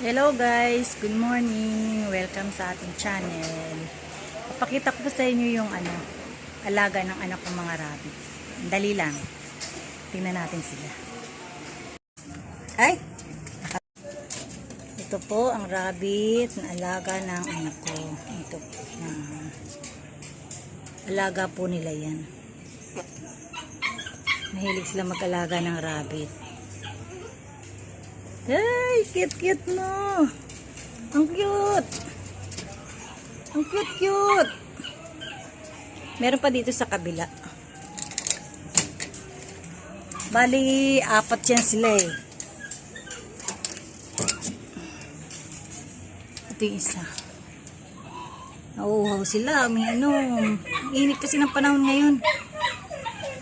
Hello guys, good morning. Welcome sa ating channel. Papakita ko po sa inyo yung ano, alaga ng anak kong mga rabbit. Dali lang. Tingnan natin sila. Ay! Ito po ang rabbit na alaga ng anak ko. Ito. ah, alaga po nila yan. Mahilig sila mag-alaga ng rabbit. Ay, cute-cute mo. Ang cute. Ang cute-cute. Meron pa dito sa kabila. Bali, apat yan sila eh. Ito yung isa. Nauuhaw sila. May ano. Init kasi ng panahon ngayon.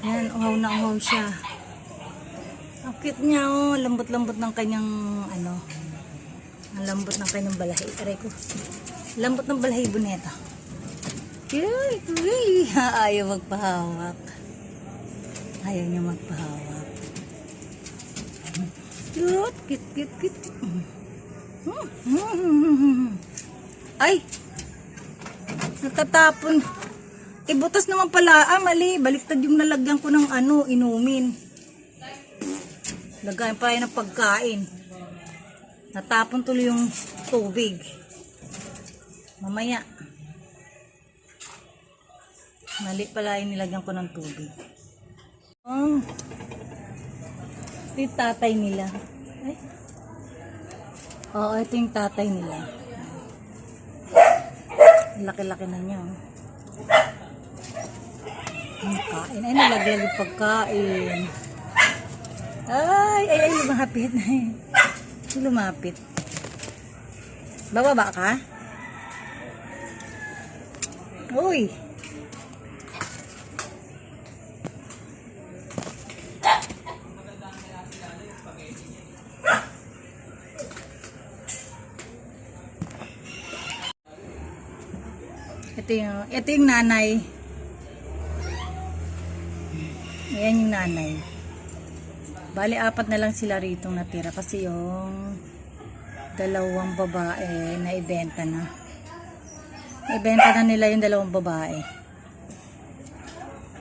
Yan, uhaw na uhaw siya. Cute niya, oh. Lambot-lambot ng kanyang, ano, ang lambot ng kanyang balahi. Aray ko. Lambot ng balahi, buneta. Yay! Yay! Ayaw magpahawak. Ayaw niya magpahawak. Cute! Cute, cute, cute. Ay! Natatapon. Ibutas naman pala. Ah, mali. Baliktad yung nalagyan ko ng ano, inumin. Lagayan pa ng pagkain. Natapon tuloy yung tubig. Mamaya. Mali pala yung nilagyan ko ng tubig. Oh. Ito tatay nila. Ay. Oo, ito yung tatay nila. Laki-laki na niya. oh. Ang kain. Ay, nalaglag yung pagkain. Ay, ay, ay, lumapit. lumapit. Bababa ka? Uy. Ito yung, ito yung nanay. Ayan yung nanay. Bali, apat na lang sila rito natira kasi yung dalawang babae na ibenta na. Ibenta na nila yung dalawang babae.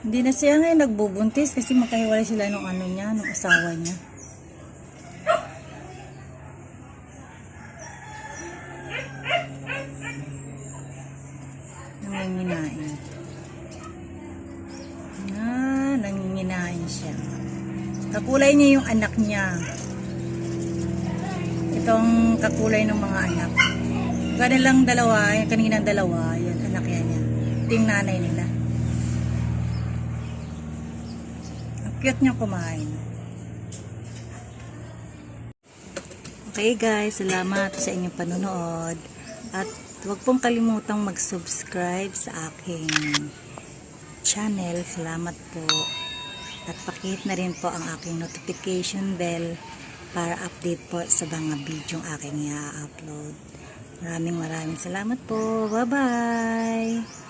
Hindi na siya ngayon nagbubuntis kasi magkahiwalay sila nung ano niya, nung asawa niya. Nanginginain. Ah, nanginginain siya. Kakulay niya yung anak niya. Itong kakulay ng mga anak. Ganun lang dalawa, yung kaninang dalawa, yan, anak yan niya. Ito yung nanay nila. Ang cute niya kumain. Okay guys, salamat sa inyong panonood. At huwag pong kalimutang mag-subscribe sa aking channel. Salamat po. At pakihit na rin po ang aking notification bell para update po sa mga video aking i-upload. Maraming maraming salamat po. Bye-bye!